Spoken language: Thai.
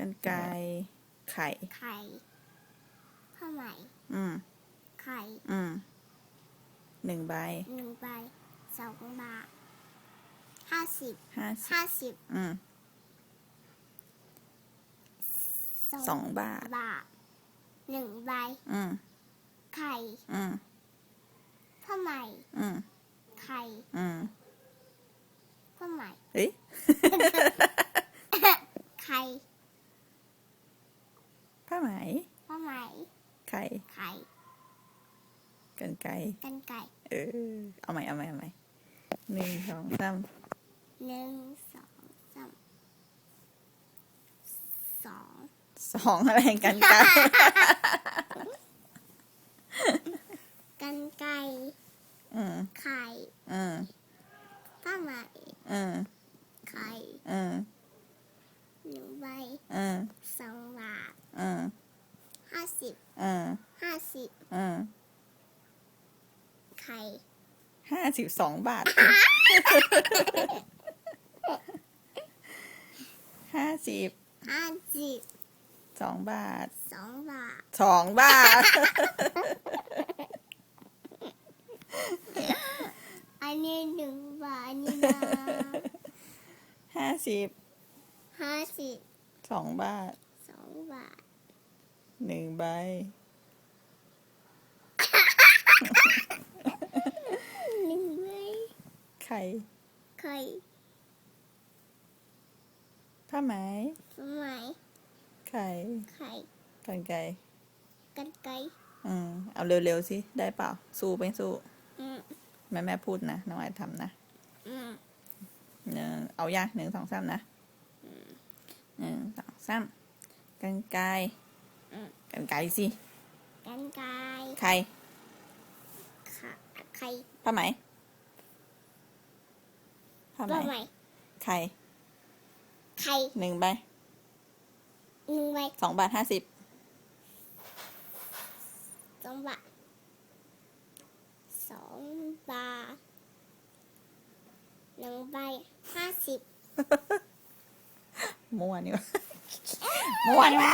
กันไกรไข่ ไข่ผ้าไหมอืม ไข่ อืม หนึ่งใบ หนึ่งใบสองบาทห้าสิบ ห้าสิบห้าสิบอืม สองบาท บาทหนึ่งใบ อืม ไข่ อืมผ้าไหมอืม ไข่ อืมผ้าไหมเฮ้ย ไข่ ผ้าไหม ผ้าไหม ไข่ไข่กันไกรกันไก่เออ เอาใหม่เอาใหม่เอาใหม่หนึ่งสองสามหนึ่งสองสามสองสองอะไรกันไกรกันไก่อืมไข่อืมผ้าไหมอืมไข่ อืม หนึ่งใบ อืม สองบาท อืม ห้าสิ บอืมห้าสิบอืมไข่ห้าสิบสองบาทห้าสิบห้าสิบสองบาทสองบาทสองบาท อันนี้หนึ่งบาทอันนี้นะห้าสิบห้าสิบสองบาทสองบาท หนึ่งใบ หนึ่งใบไข่ ไข่ผ้าไหมทำไมไข่ ไข่กันไกรกันไก่อืมเอาเร็วๆสิ ได้เปล่า สู้ไปสู้อืมแม่แม่พูดนะ น้องไอทำนะอืมหนึ่งเอายากหนึ่งสองสามนะหนึ่งสองสามกันไกร กันไกรสิ กันไก่ไข่ค่ะไข่ผ้าไหมผ้าไหมว่าไหมไข่ไข่หนึ่งใบหนึ่งใบสองบาทห้าสิบสองบาทสองบาทหนึ่งใบห้าสิบมั่วนี่วะ มั่วนี่วะ